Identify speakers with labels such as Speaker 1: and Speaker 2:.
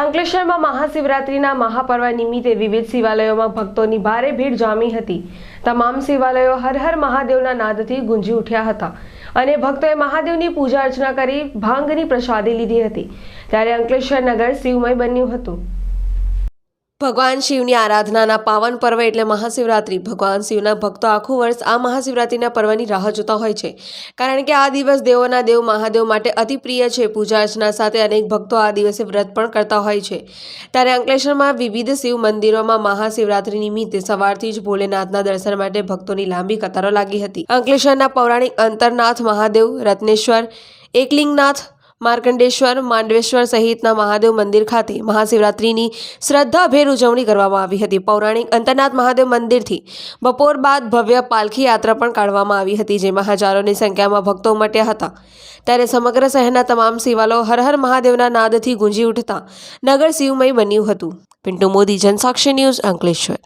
Speaker 1: અંકલેશ્વરમાં મહાશિવરાત્રિના મહાપર્વ નિમિત્તે વિવિધ શિવાલયોમાં ભક્તોની ભારે ભીડ જામી હતી. તમામ શિવાલયો હર હર મહાદેવના નાદથી ગુંજી ઉઠ્યા હતા અને ભક્તોએ મહાદેવની પૂજા અર્ચના કરી ભાંગની પ્રસાદી લીધી હતી. ત્યારે અંકલેશ્વર નગર શિવમય બન્યું હતું. ભગવાન શિવની આરાધનાના પાવન પર્વ એટલે મહાશિવરાત્રિ. ભગવાન શિવના ભક્તો આખું વર્ષ આ મહાશિવરાત્રિના પર્વની રાહ જોતા હોય છે. કારણ કે આ દિવસ દેવોના દેવ, મહાદેવ માટે અતિ પ્રિય છે. પૂજા અર્ચના સાથે અનેક ભક્તો આ દિવસે વ્રત પણ કરતા હોય છે. ત્યારે અંકલેશ્વરમાં વિવિધ શિવ મંદિરોમાં મહાશિવરાત્રિ નિમિત્તે સવારથી જ ભોલેનાથના દર્શન માટે ભક્તોની લાંબી કતારો લાગી હતી. અંકલેશ્વરના પૌરાણિક અંતરનાથ મહાદેવ, રત્નેશ્વર, એકલિંગનાથ માર્કંડેશ્વર, માંડવેશ્વર સહિતના મહાદેવ મંદિર ખાતે મહાશિવરાત્રિની શ્રદ્ધાભેર ઉજવણી કરવામાં આવી હતી. પૌરાણિક અંતરનાથ મહાદેવ મંદિરથી બપોર બાદ ભવ્ય પાલખી યાત્રા પણ કાઢવામાં આવી હતી જેમાં હજારોની સંખ્યામાં ભક્તો ઉમટ્યા હતા. ત્યારે સમગ્ર શહેરના તમામ શિવાલો હર હર મહાદેવના નાદથી ગુંજી ઉઠતા નગર શિવમય બન્યું હતું. પિન્ટુ મોદી, જનસાક્ષી ન્યૂઝ અંકલેશ્વર.